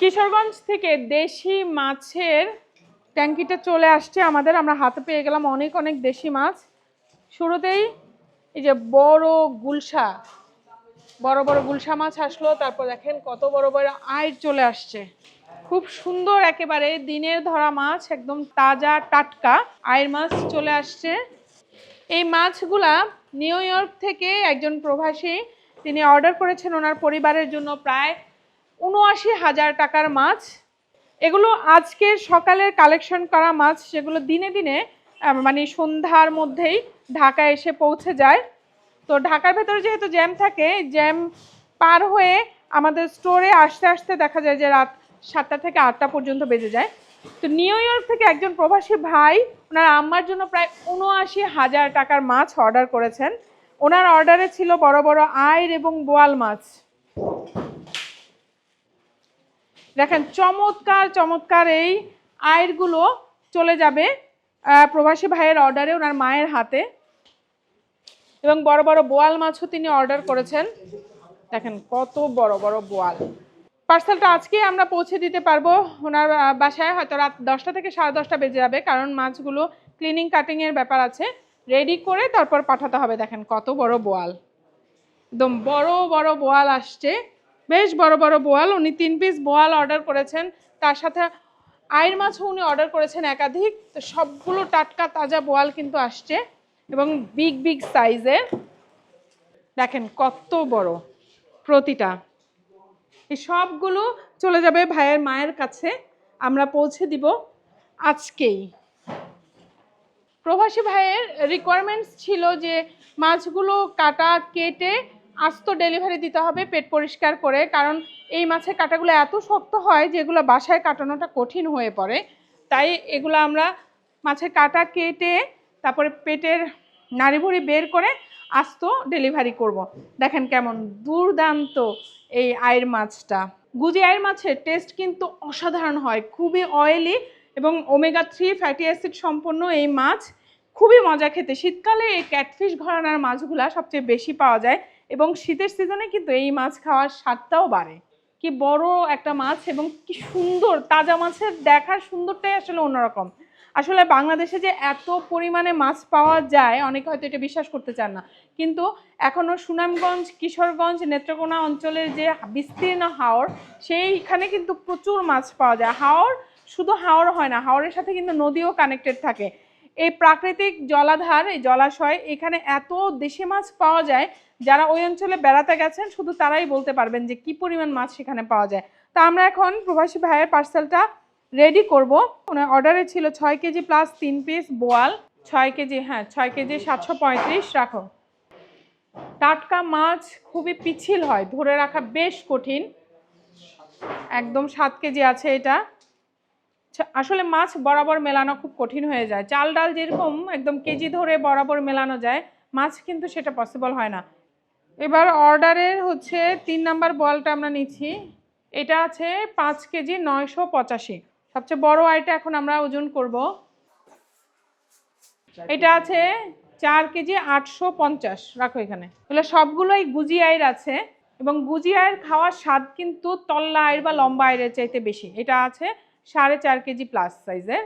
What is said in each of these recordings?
কিশোরগঞ্জ থেকে দেশি মাছের ট্যাঙ্কিটা চলে আসছে আমাদের। আমরা হাতে পেয়ে গেলাম অনেক অনেক দেশি মাছ। শুরুতেই এই যে বড় গুলশা, বড় বড় গুলশা মাছ আসলো। তারপর দেখেন কত বড় বড় আয় চলে আসছে। খুব সুন্দর একেবারে দিনের ধরা মাছ, একদম তাজা, টাটকা আয়ের মাছ চলে আসছে। এই মাছগুলা নিউ ইয়র্ক থেকে একজন প্রবাসী, তিনি অর্ডার করেছেন ওনার পরিবারের জন্য প্রায় উনআশি হাজার টাকার মাছ। এগুলো আজকের সকালের কালেকশন করা মাছ সেগুলো দিনে দিনে মানে সন্ধ্যার মধ্যেই ঢাকা এসে পৌঁছে যায়। তো ঢাকার ভেতরে যেহেতু জ্যাম থাকে, জ্যাম পার হয়ে আমাদের স্টোরে আসতে আসতে দেখা যায় যে রাত সাতটা থেকে আটটা পর্যন্ত বেজে যায়। তো নিউ ইয়র্ক থেকে একজন প্রবাসী ভাই, ওনার আম্মার জন্য প্রায় উনআশি হাজার টাকার মাছ অর্ডার করেছেন। ওনার অর্ডারে ছিল বড় বড় আইর এবং বোয়াল মাছ। দেখেন, চমৎকার চমৎকার এই আয়েরগুলো চলে যাবে প্রবাসী ভাইয়ের অর্ডারে, ওনার মায়ের হাতে। এবং বড় বড় বোয়াল মাছও তিনি অর্ডার করেছেন। দেখেন, কত বড় বড় বোয়াল। পার্সেলটা আজকে আমরা পৌঁছে দিতে পারব ওনার বাসায়। হয়তো রাত দশটা থেকে সাড়ে দশটা বেজে যাবে, কারণ মাছগুলো ক্লিনিং কাটিংয়ের ব্যাপার আছে। রেডি করে তারপর পাঠাতে হবে। দেখেন, কত বড় বোয়াল। একদম বড় বড় বোয়াল আসছে। বেশ বড় বড় বোয়াল, উনি তিন পিস বোয়াল অর্ডার করেছেন। তার সাথে আয়ের মাছও উনি অর্ডার করেছেন একাধিক। তো সবগুলো টাটকা তাজা বোয়াল কিন্তু আসছে এবং বিগ বিগ সাইজের দেখেন কত বড় প্রতিটা। এই সবগুলো চলে যাবে ভাইয়ের মায়ের কাছে। আমরা পৌঁছে দিব আজকেই। প্রবাসী ভাইয়ের রিকোয়ারমেন্টস ছিল যে মাছগুলো কাটা, কেটে আস্ত ডেলিভারি দিতে হবে, পেট পরিষ্কার করে, কারণ এই মাছের কাটাগুলো এত শক্ত হয় যেগুলো বাসায় কাটানোটা কঠিন হয়ে পড়ে। তাই এগুলো আমরা মাছের কাটা কেটে, তারপরে পেটের নাড়িভুড়ি বের করে আস্ত ডেলিভারি করব। দেখেন কেমন দুর্দান্ত এই আয়ের মাছটা। গুজি আয়ের মাছের টেস্ট কিন্তু অসাধারণ হয়, খুবই অয়েলি এবং ওমেগা থ্রি ফ্যাটি অ্যাসিড সম্পন্ন এই মাছ খুবই মজা খেতে। শীতকালে এই ক্যাটফিশ ঘরানার মাছগুলা সবচেয়ে বেশি পাওয়া যায়। এবং শীতের সিজনে কিন্তু এই মাছ খাওয়ার স্বাদটাও বাড়ে। কি বড় একটা মাছ এবং কি সুন্দর, তাজা মাছের দেখার সুন্দরটাই আসলে অন্যরকম। আসলে বাংলাদেশে যে এত পরিমাণে মাছ পাওয়া যায়, অনেকে হয়তো এটা বিশ্বাস করতে চান না। কিন্তু এখনও সুনামগঞ্জ, কিশোরগঞ্জ, নেত্রকোনা অঞ্চলের যে বিস্তীর্ণ হাওর, সেইখানে কিন্তু প্রচুর মাছ পাওয়া যায়। হাওর শুধু হাওর হয় না, হাওরের সাথে কিন্তু নদীও কানেক্টেড থাকে। এই প্রাকৃতিক জলাধার, এই জলাশয়, এখানে এত দেশি মাছ পাওয়া যায়, যারা ওই অঞ্চলে বেড়াতে গেছেন, শুধু তারাই বলতে পারবেন যে কি পরিমাণ মাছ সেখানে পাওয়া যায়। তা আমরা এখন প্রবাসী ভাইয়ের পার্সেলটা রেডি করব। ওনার অর্ডারে ছিল ছয় কেজি প্লাস তিন পিস বোয়াল, ছয় কেজি হ্যাঁ ছয় কেজি সাতশো পঁয়ত্রিশ, রাখো। টাটকা মাছ খুবই পিছিল হয়, ধরে রাখা বেশ কঠিন। একদম সাত কেজি আছে এটা। আসলে মাছ বরাবর মেলানো খুব কঠিন হয়ে যায়। চাল ডাল যেরকম একদম কেজি ধরে বরাবর মেলানো যায়, মাছ কিন্তু সেটা পসিবল হয় না। এবার অর্ডারের হচ্ছে তিন নাম্বার বলটা আমরা নিচ্ছি। এটা আছে পাঁচ কেজি নয়শো পঁচাশি। সবচেয়ে বড় আইটা এখন আমরা ওজন করব। এটা আছে চার কেজি আটশো পঞ্চাশ। রাখো এখানে। এগুলো সবগুলোই গুজি আয়ের আছে এবং গুজি আয়ের খাওয়ার স্বাদ কিন্তু তল্লা আয়ের বা লম্বা আয়ের চাইতে বেশি। এটা আছে সাড়ে চার কেজি প্লাস সাইজের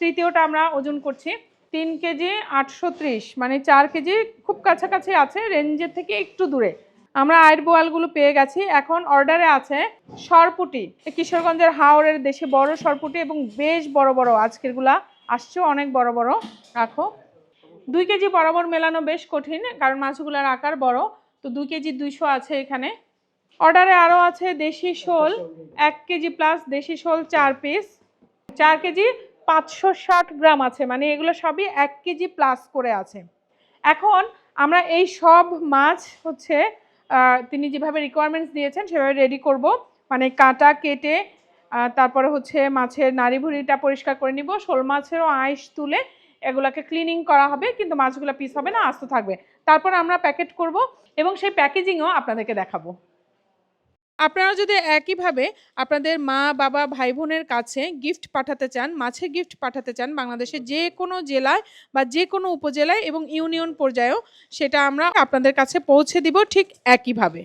তৃতীয়টা আমরা ওজন করছি তিন কেজি আটশো ত্রিশ মানে চার কেজি খুব কাছাকাছি আছে রেঞ্জের থেকে একটু দূরে। আমরা আয়ের বোয়ালগুলো পেয়ে গেছি। এখন অর্ডারে আছে সরপুটি। কিশোরগঞ্জের হাওড়ের দেশে বড় সরপুটি এবং বেশ বড় বড়, আজকেরগুলা আসছেও অনেক বড় বড়। রাখো। দুই কেজি বরাবর মেলানো বেশ কঠিন, কারণ মাছগুলোর আকার বড়। তো দুই কেজি দুইশো আছে এখানে। অর্ডারে আরও আছে দেশি শোল, এক কেজি প্লাস দেশি শোল চার পিস চার কেজি পাঁচশো ষাট গ্রাম আছে মানে এগুলো সবই এক কেজি প্লাস করে আছে। এখন আমরা এই সব মাছ হচ্ছে তিনি যেভাবে রিকোয়ারমেন্টস দিয়েছেন সেভাবে রেডি করব। মানে কাটা কেটে তারপরে হচ্ছে মাছের নাড়ি ভুড়িটা পরিষ্কার করে নিব। শোল মাছেরও আইস তুলে এগুলাকে ক্লিনিং করা হবে, কিন্তু মাছগুলো পিস হবে না, আস্ত থাকবে। তারপর আমরা প্যাকেট করব এবং সেই প্যাকেজিংও আপনাদেরকে দেখাবো। আপনারা যদি একইভাবে আপনাদের মা, বাবা ভাই বোনের কাছে গিফট পাঠাতে চান মাছে গিফট পাঠাতে চান বাংলাদেশের যে কোনো জেলায় বা যে কোনো উপজেলায় এবং ইউনিয়ন পর্যায়েও, সেটা আমরা আপনাদের কাছে পৌঁছে দিব ঠিক একইভাবে।